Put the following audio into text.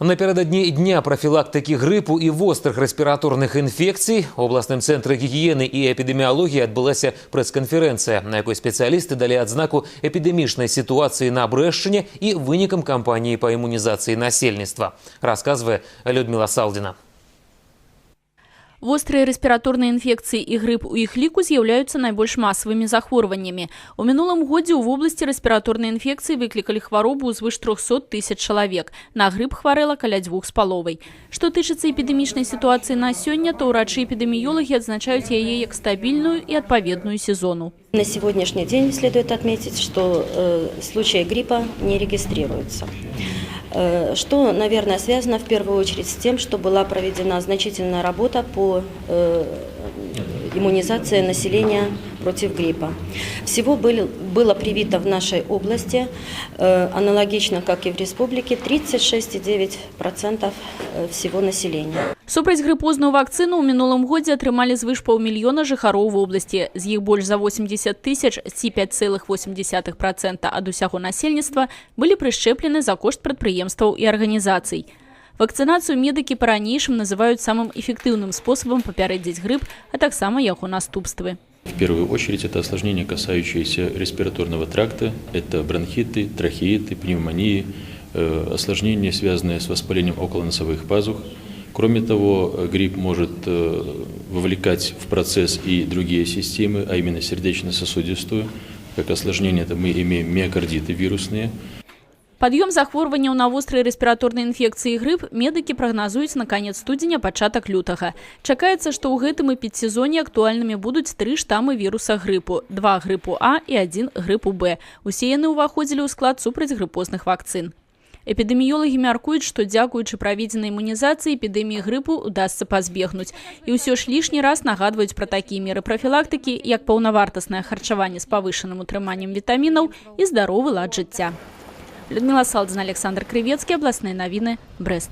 Напередодні дня профілактики грипу і вострих респіраторних інфекцій у обласному центрі гігієни і епідеміології відбулася прес-конференція, на якій спеціалісти дали відзнаку епідемічної ситуації на Брещині і виникам кампанії по імунізації насельництва, розказує Людмила Салдіна. Вострыя рэспіраторныя інфекцыі і грып у іх ліку з'яўляюцца найбольш масавымі захворваннямі. У мінулым годзе ў вобласці рэспіраторнай інфекцыі выклікалі хваробу звыш 300 тысяч чалавек. На грып хварэла каля дзвюх з паловай. Што тычыцца эпідэмічнай сітуацыі на сёння, то ўрачы-эпідэміёлагі адзначаюць яе як стабільную і адпаведную сезону. На сегодняшний день следует отметить, что э, случаи гриппа не регистрируются. Э, что, наверное, связано в первую очередь с тем, что была проведена значительная работа по э, иммунизации населения против гриппа. Всего были, было привито в нашей области, э, аналогично как и в республике, 36,9% всего населения. Супраць грыпозную вакцыну ў мінулым годзе атрымалі звыш паўмільёна жыхароў вобласці. З іх больш за 80 тысяч ці 5,8% ад усяго насельніцтва былі прышчэплены за кошт прадпрыемстваў і арганізацый. Вакцынацыю медыкі па-ранейшым называюць самым эфектыўным спосабам папярэдзіць грып, а таксама яго наступствы. В первую очередь это осложнения, касающиеся респираторного тракта, это бронхиты, трахеиты, пневмонии, э, осложнения, связанные с воспалением околоносовых пазух. Кроме того, э, грипп может э, вовлекать в процесс и другие системы, а именно сердечно-сосудистую. Как осложнение это мы имеем миокардиты вирусные, Пад'ём захворванняў на вострыя рэспіраторныя інфекцыі і грып медыкі прагназуюць на канец студзеня пачатак лютага. Чакаецца, што ў гэтым эпідсезоне актуальнымі будуць тры штамы віруса грыпу, два грыпу А і адзін грыпу Б. Усе яны ўваходзілі ў склад супраць грыпозных вакцын. Эпідэміёлагі мяркуюць, што дзякуючы праведзенай імунізацыі эпідэміі грыпу удасся пазбегнуць. І ўсё ж лішні раз нагадваюць пра такія меры прафілактыкі, як паўнавартаснае харчаванне з павышаным утрыманнем вітамінаў і здаровы лад жыцця. Людмила Салдзін, Александр Кривецкий, областные новины, Брест.